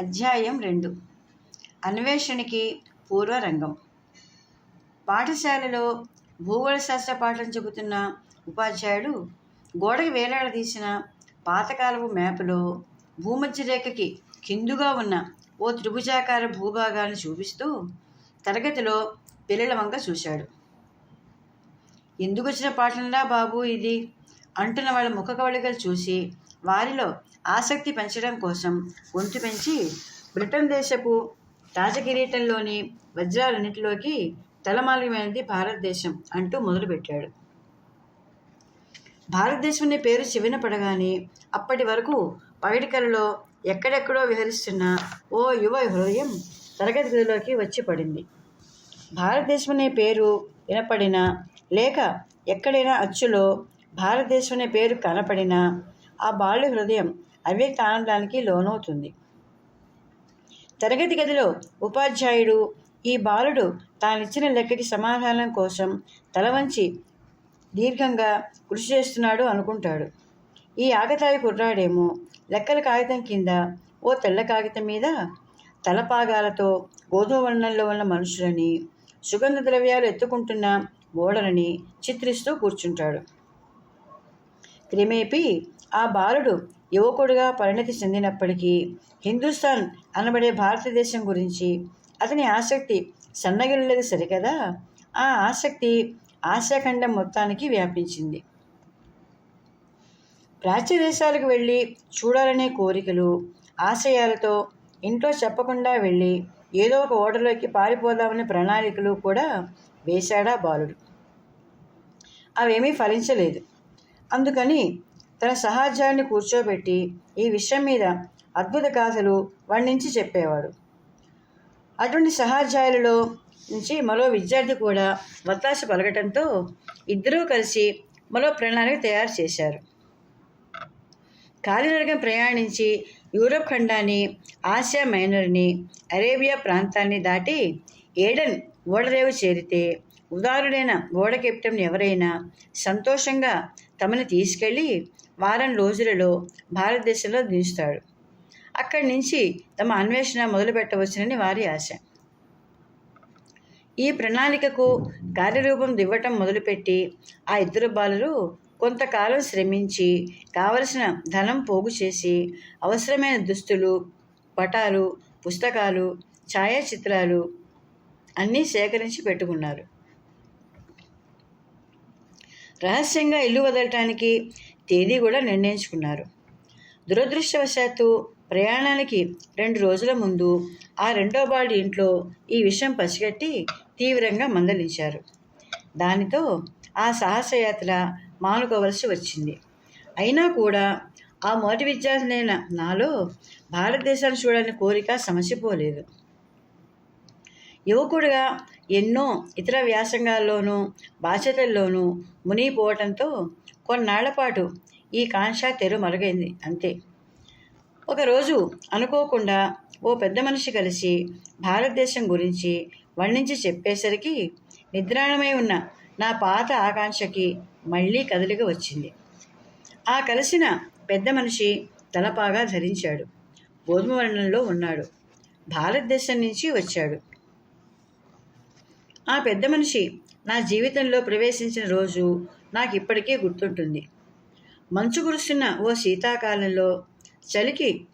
అధ్యాయం రెండు. అన్వేషణకి పూర్వరంగం. పాఠశాలలో భూగోళ శాస్త్ర పాఠం చెబుతున్న ఉపాధ్యాయుడు గోడకి వేలాడదీసిన పాతకాలపు మ్యాప్లో భూమధ్య రేఖకి కిందుగా ఉన్న ఓ త్రిభుజాకార భూభాగాన్ని చూపిస్తూ తరగతిలో పిల్లల వంక చూశాడు. ఎందుకు వచ్చిన పాఠంలా బాబు ఇది? అంటున్న వాళ్ళ ముఖ కవళికలు చూసి వారిలో ఆసక్తి పెంచడం కోసం గొంతు పెంచి బ్రిటన్ దేశపు రాజకిరీటంలోని వజ్రాలన్నింటిలోకి తలమాలిమైనది భారతదేశం అంటూ మొదలుపెట్టాడు. భారతదేశం అనే పేరు చెవిన పడగానే అప్పటి వరకు పగటికలలో ఎక్కడెక్కడో విహరిస్తున్న ఓ యువ హృదయం తరగతి గదిలోకి వచ్చి పడింది. భారతదేశం అనే పేరు వినపడినా లేక ఎక్కడైనా అచ్చులో భారతదేశం అనే పేరు కనపడినా ఆ బాలుడి హృదయం అవ్యక్త ఆనందానికి లోనవుతుంది. తరగతి గదిలో ఉపాధ్యాయుడు ఈ బాలుడు తానిచ్చిన లెక్కకి సమాధానం కోసం తల వంచి దీర్ఘంగా కృషి చేస్తున్నాడు అనుకుంటాడు. ఈ ఆగతాయి కుర్రాడేమో లెక్కల కాగితం కింద ఓ తెల్ల కాగితం మీద తలపాగాలతో గోధుమ వర్ణంలో ఉన్న మనుషులని సుగంధ ద్రవ్యాలు ఎత్తుకుంటున్న ఓడలని చిత్రిస్తూ కూర్చుంటాడు. క్రిమేపీ ఆ బాలుడు యువకుడుగా పరిణతి చెందినప్పటికీ హిందుస్థాన్ అనబడే భారతదేశం గురించి అతని ఆసక్తి సన్నగిల్లలేదు సరికదా? ఆ ఆసక్తి ఆశాఖండం మొత్తానికి వ్యాపించింది. ప్రాచ్య దేశాలకు వెళ్ళి చూడాలనే కోరికలు ఆశయాలతో ఇంట్లో చెప్పకుండా వెళ్ళి ఏదో ఒక ఓటలోకి పారిపోదామనే ప్రణాళికలు కూడా వేశాడా బాలుడు. అవేమీ ఫలించలేదు. అందుకని తన సహాధ్యాన్ని కూర్చోబెట్టి ఈ విషయం మీద అద్భుత గాథలు వర్ణించి చెప్పేవాడు. అటువంటి సహాధ్యాయులలో నుంచి మరో విద్యార్థి కూడా వత్తాస పలకటంతో ఇద్దరూ కలిసి మరో ప్రణాళిక తయారు చేశారు. కాలినడకం ప్రయాణించి యూరప్ ఖండాన్ని ఆసియా మైనర్ని అరేబియా ప్రాంతాన్ని దాటి ఏడెన్ ఓడరేవు చేరితే ఉదారుడైన ఓడ కెప్టెన్ ఎవరైనా సంతోషంగా తమని తీసుకెళ్ళి వారం రోజులలో భారతదేశంలో దించుతాడు అక్కడి నుంచి తమ అన్వేషణ మొదలుపెట్టవచ్చునని వారి ఆశ. ఈ ప్రణాళికకు కార్యరూపం దివ్వటం మొదలుపెట్టి ఆ ఇద్దరు బాలులు కొంతకాలం శ్రమించి కావలసిన ధనం పోగు చేసి అవసరమైన దుస్తులు పటాలు పుస్తకాలు ఛాయాచిత్రాలు అన్నీ సేకరించి పెట్టుకున్నారు. రహస్యంగా ఇల్లు వదలటానికి తేదీ కూడా నిర్ణయించుకున్నారు. దురదృష్టవశాత్తు ప్రయాణానికి రెండు రోజుల ముందు ఆ రెండో బాడీ ఇంట్లో ఈ విషయం పసిగట్టి తీవ్రంగా మందలించారు. దానితో ఆ సాహసయాత్ర మానుకోవలసి వచ్చింది. అయినా కూడా ఆ మొదటి విద్యార్థినైన నాలో భారతదేశాన్ని చూడాలని కోరిక సమసిపోలేదు. యువకుడుగా ఎన్నో ఇతర వ్యాసంగాల్లోనూ బాధ్యతల్లోనూ మునిగిపోవటంతో కొన్నాళ్ళ పాటు ఈ కాంక్ష తెరు మరుగైంది అంతే. ఒకరోజు అనుకోకుండా ఓ పెద్ద మనిషి కలిసి భారతదేశం గురించి వర్ణించి చెప్పేసరికి నిద్రాణమై ఉన్న నా పాత ఆకాంక్షకి మళ్ళీ కదలిక వచ్చింది. ఆ కలిసిన పెద్ద మనిషి తలపాగా ధరించాడు. గోధుమ వర్ణంలో ఉన్నాడు. భారతదేశం నుంచి వచ్చాడు. ఆ పెద్ద మనిషి నా జీవితంలో ప్రవేశించిన రోజు నాకు ఇప్పటికే గుర్తుంటుంది. మంచు కురుస్తున్న ఓ శీతాకాలంలో చలికి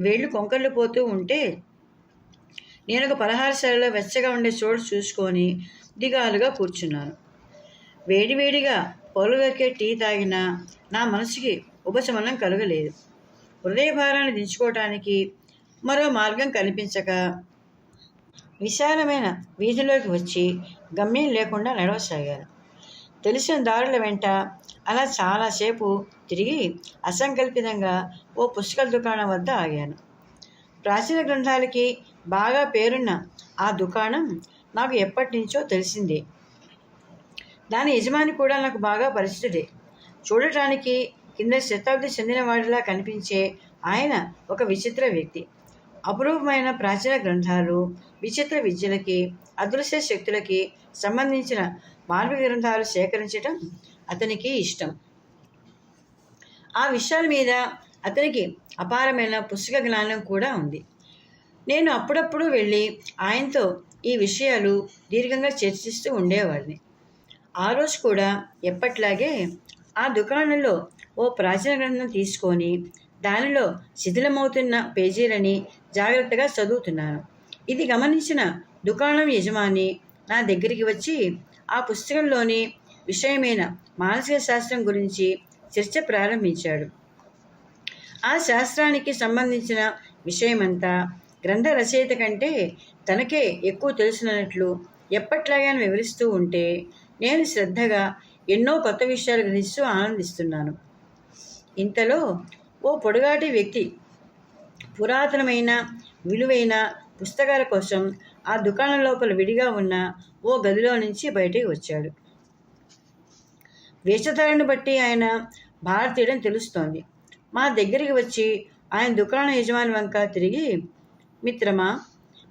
వేళ్ళు కొంకర్లు పోతూ ఉంటే నేను ఒక పలహారశాలలో వెచ్చగా ఉండే చోటు చూసుకొని దిగాలుగా కూర్చున్నాను. వేడివేడిగా పొలవెక్కే టీ తాగినా నా మనసుకి ఉపశమనం కలగలేదు. హృదయ భారాన్ని దించుకోవటానికి మరో మార్గం కనిపించక విశాలమైన వీధిలోకి వచ్చి గమ్యం లేకుండా నడవసాగాను. తెలిసిన దారుల వెంట అలా చాలాసేపు తిరిగి అసంకల్పితంగా ఓ పుస్తక దుకాణం వద్ద ఆగాను. ప్రాచీన గ్రంథాలకి బాగా పేరున్న ఆ దుకాణం నాకు ఎప్పటి నుంచో తెలిసిందే. దాని యజమాని కూడా నాకు బాగా పరిచితుడే. చూడటానికి కింద శతాబ్ది చెందిన వాడిలా కనిపించే ఆయన ఒక విచిత్ర వ్యక్తి. అపురూపమైన ప్రాచీన గ్రంథాలు విచిత్ర విద్యలకి అదృశ్య శక్తులకి సంబంధించిన మార్మిక గ్రంథాలు సేకరించటం అతనికి ఇష్టం. ఆ విషయాల మీద అతనికి అపారమైన పుస్తక జ్ఞానం కూడా ఉంది. నేను అప్పుడప్పుడు వెళ్ళి ఆయనతో ఈ విషయాలు దీర్ఘంగా చర్చిస్తూ ఉండేవాడిని. ఆ రోజు కూడా ఎప్పట్లాగే ఆ దుకాణంలో ఓ ప్రాచీన గ్రంథం తీసుకొని దానిలో శిథిలమవుతున్న పేజీలని జాగ్రత్తగా చదువుతున్నాను. ఇది గమనించిన దుకాణం యజమాని నా దగ్గరికి వచ్చి ఆ పుస్తకంలోని విషయమైన మానసిక శాస్త్రం గురించి చర్చ ప్రారంభించాడు. ఆ శాస్త్రానికి సంబంధించిన విషయమంతా గ్రంథ రచయిత కంటే తనకే ఎక్కువ తెలిసినట్లు ఎప్పట్లాగా వివరిస్తూ ఉంటే నేను శ్రద్ధగా ఎన్నో కొత్త విషయాలు గ్రహిస్తూ ఆనందిస్తున్నాను. ఇంతలో ఓ పొడుగాటి వ్యక్తి పురాతనమైన విలువైన పుస్తకాల కోసం ఆ దుకాణం లోపల విడిగా ఉన్న ఓ గదిలో నుంచి బయటికి వచ్చాడు. వేషధారణ బట్టి ఆయన భారతీయుడని తెలుస్తోంది. మా దగ్గరికి వచ్చి ఆయన దుకాణ యజమాని వంక తిరిగి మిత్రమా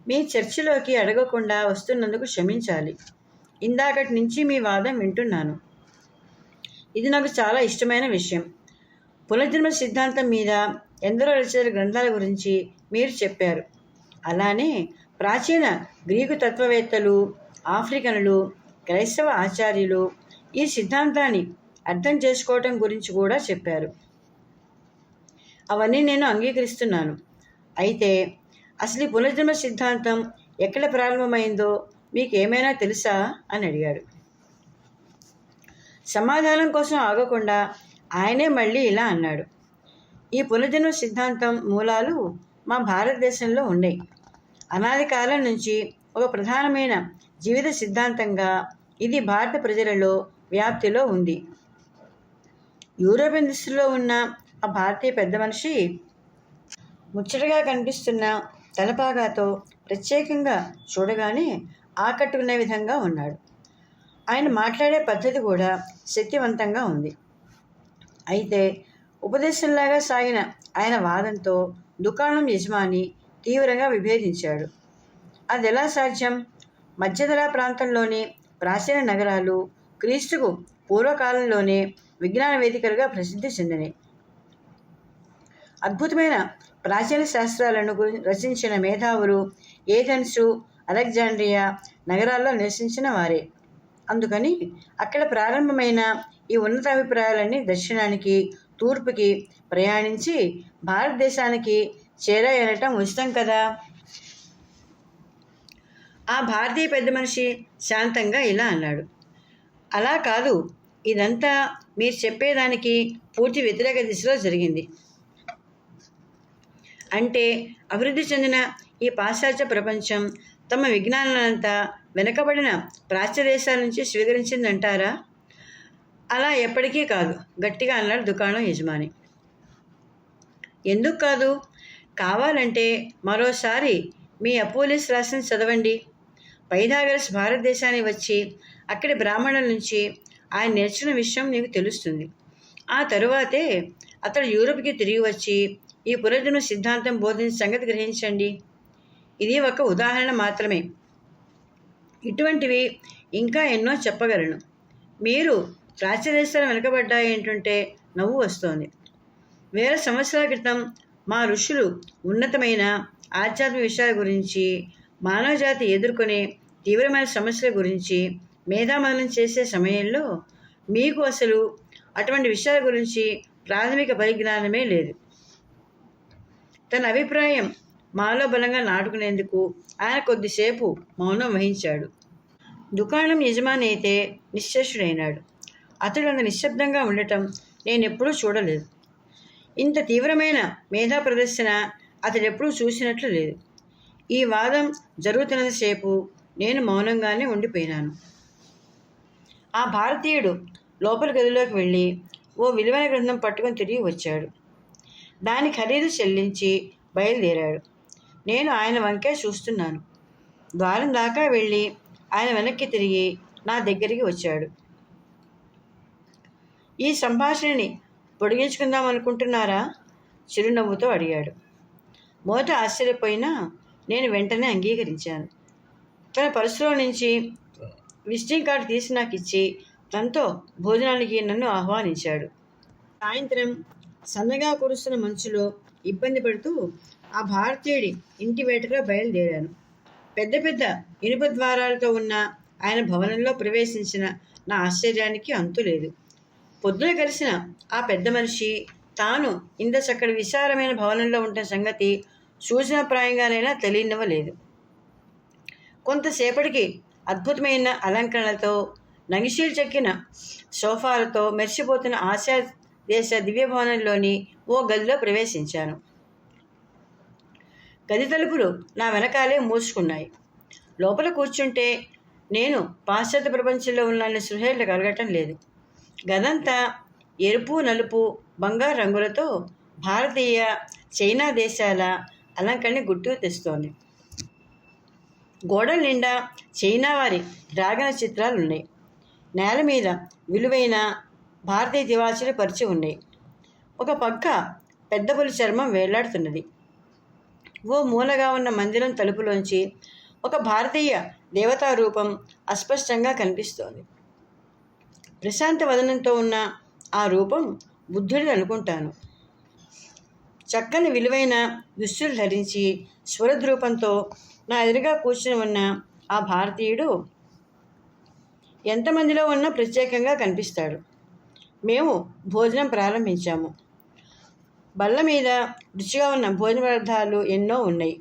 మీ చర్చిలోకి అడగకుండా వస్తున్నందుకు క్షమించాలి. ఇందాకటి నుంచి మీ వాదం వింటున్నాను. ఇది నాకు చాలా ఇష్టమైన విషయం. పునర్జన్మ సిద్ధాంతం మీద ఎందరో రచయితల గ్రంథాల గురించి మీరు చెప్పారు. అలానే ప్రాచీన గ్రీకు తత్వవేత్తలు ఆఫ్రికన్లు క్రైస్తవ ఆచార్యులు ఈ సిద్ధాంతాన్ని అర్థం చేసుకోవటం గురించి కూడా చెప్పారు. అవన్నీ నేను అంగీకరిస్తున్నాను. అయితే అసలు ఈ పునర్జన్మ సిద్ధాంతం ఎక్కడ ప్రారంభమైందో మీకు ఏమైనా తెలుసా? అని అడిగాడు. సమాధానం కోసం ఆగకుండా ఆయనే మళ్ళీ ఇలా అన్నాడు. ఈ పునర్జన్మ సిద్ధాంతం మూలాలు మా భారతదేశంలో ఉన్నాయి అనాది కాలం నుంచి ఒక ప్రధానమైన జీవిత సిద్ధాంతంగా ఇది భారత ప్రజలలో వ్యాప్తిలో ఉంది. యూరోపియన్ దృష్టిలో ఉన్న ఆ భారతీయ పెద్ద మనిషి ముచ్చటగా కనిపిస్తున్న తలపాగాతో ప్రత్యేకంగా చూడగానే ఆకట్టుకునే విధంగా ఉన్నాడు. ఆయన మాట్లాడే పద్ధతి కూడా శక్తివంతంగా ఉంది. అయితే ఉపదేశంలాగా సాగిన ఆయన వాదంతో దుకాణం యజమాని తీవ్రంగా విభేదించాడు. అది ఎలా సాధ్యం? మధ్యధరా ప్రాంతంలోని ప్రాచీన నగరాలు క్రీస్తుకు పూర్వకాలంలోనే విజ్ఞాన వేదికలుగా ప్రసిద్ధి చెందినవి. అద్భుతమైన ప్రాచీన శాస్త్రాలను రచించిన మేధావులు ఏథెన్సు అలెగ్జాండ్రియా నగరాల్లో నివసించిన వారే. అందుకని అక్కడ ప్రారంభమైన ఈ ఉన్నతాభిప్రాయాలన్నీ దర్శనానికి తూర్పుకి ప్రయాణించి భారతదేశానికి చేరాయనటం ఉచితం కదా? ఆ భారతీయ పెద్ద మనిషి శాంతంగా ఇలా అన్నాడు. అలా కాదు ఇదంతా మీరు చెప్పేదానికి పూర్తి వ్యతిరేక దిశలో జరిగింది. అంటే అభివృద్ధి చెందిన ఈ పాశ్చాత్య ప్రపంచం తమ విజ్ఞానాలంతా వెనుకబడిన ప్రాచ్య దేశాల నుంచి స్వీకరించిందంటారా? అలా ఎప్పటికీ కాదు. గట్టిగా అన్నాడు దుకాణం యజమాని. ఎందుకు కాదు? కావాలంటే మరోసారి మీ అపోలిస్ రాసిన చదవండి. పైథాగరస్ భారతదేశానికి వచ్చి అక్కడి బ్రాహ్మణుల నుంచి ఆయన నేర్చిన విషయం నీకు తెలుస్తుంది. ఆ తరువాతే అతడు యూరోప్కి తిరిగి వచ్చి ఈ పునర్జన్మ సిద్ధాంతం బోధించిన సంగతి గ్రహించండి. ఇది ఒక ఉదాహరణ మాత్రమే. ఇటువంటివి ఇంకా ఎన్నో చెప్పగలను. మీరు ప్రాచ్యదేశాలు వెనుకబడ్డాయి ఏంటంటే నవ్వు వస్తోంది. వేల సంవత్సరాల క్రితం మా ఋషులు ఉన్నతమైన ఆధ్యాత్మిక విషయాల గురించి మానవజాతి ఎదుర్కొనే తీవ్రమైన సమస్యల గురించి మేధామదనం చేసే సమయంలో మీకు అసలు అటువంటి విషయాల గురించి ప్రాథమిక పరిజ్ఞానమే లేదు. తన అభిప్రాయం మాలో బలంగా నాటుకునేందుకు ఆయన కొద్దిసేపు మౌనం వహించాడు. దుకాణం యజమాని అయితే నిశ్చేషుడైనాడు అతడు అంత నిశ్శబ్దంగా ఉండటం నేనెప్పుడూ చూడలేదు. ఇంత తీవ్రమైన మేధా ప్రదర్శన అతడెప్పుడూ చూసినట్లు లేదు. ఈ వాదం జరుగుతున్నంతసేపు నేను మౌనంగానే ఉండిపోయినాను. ఆ భారతీయుడు లోపల గదిలోకి వెళ్ళి ఓ విలువైన గ్రంథం పట్టుకొని తిరిగి వచ్చాడు. దాని ఖరీదు చెల్లించి బయలుదేరాడు. నేను ఆయన వంకే చూస్తున్నాను. ద్వారం దాకా వెళ్ళి ఆయన వెనక్కి తిరిగి నా దగ్గరికి వచ్చాడు. ఈ సంభాషణని పొడిగించుకుందాం అనుకుంటున్నారా? చిరునవ్వుతో అడిగాడు. మొదట ఆశ్చర్యపోయినా నేను వెంటనే అంగీకరించాను. తన పర్సులో నుంచి విజిటింగ్ కార్డు తీసి నాకు ఇచ్చి తనతో భోజనానికి నన్ను ఆహ్వానించాడు. సాయంత్రం సన్నగా కురుస్తున్న మంచులో ఇబ్బంది పడుతూ ఆ భారతీయుడి ఇంటి వేటలో బయలుదేరాను. పెద్ద పెద్ద ఇనుప ద్వారాలతో ఉన్న ఆయన భవనంలో ప్రవేశించిన నా ఆశ్చర్యానికి అంతు లేదు పొద్దున కలిసిన ఆ పెద్ద మనిషి తాను ఇంత చక్కటి విశాలమైన భవనంలో ఉంటున్న సంగతి సూచనప్రాయంగానైనా తెలియనివ్వలేదు. కొంతసేపటికి అద్భుతమైన అలంకరణలతో నగిశీలు చెక్కిన సోఫాలతో మెరిసిపోతున్న ఆసియా దేశ దివ్యభవనంలోని ఓ గదిలో ప్రవేశించాను. గది తలుపులు నా వెనకాలే మూసుకున్నాయి. లోపల కూర్చుంటే నేను పాశ్చాత్య ప్రపంచంలో ఉన్న సుహేళ్ళు కలగటం లేదు. గదంతా ఎరుపు నలుపు బంగారు రంగులతో భారతీయ చైనా దేశాల అలంకరణ గుర్తు తెస్తోంది. గోడల నిండా చైనా వారి డ్రాగన్ చిత్రాలు ఉన్నాయి. నేల మీద విలువైన భారతీయ తివాచీలు పరిచి ఉన్నాయి. ఒక పక్క పెద్ద పులి చర్మం వేలాడుతున్నది. ఓ మూలగా ఉన్న మందిరం తలుపులోంచి ఒక భారతీయ దేవతా రూపం అస్పష్టంగా కనిపిస్తోంది. ప్రశాంత వదనంతో ఉన్న ఆ రూపం బుద్ధుడిని అనుకుంటాను. చక్కని విలువైన దుస్తులు ధరించి స్వరద్రూపంతో నా ఎదురుగా కూర్చుని ఉన్న ఆ భారతీయుడు ఎంతమందిలో ఉన్నా ప్రత్యేకంగా కనిపిస్తాడు. మేము భోజనం ప్రారంభించాము. బల్ల మీద రుచిగా ఉన్న భోజన పదార్థాలు ఎన్నో ఉన్నాయి.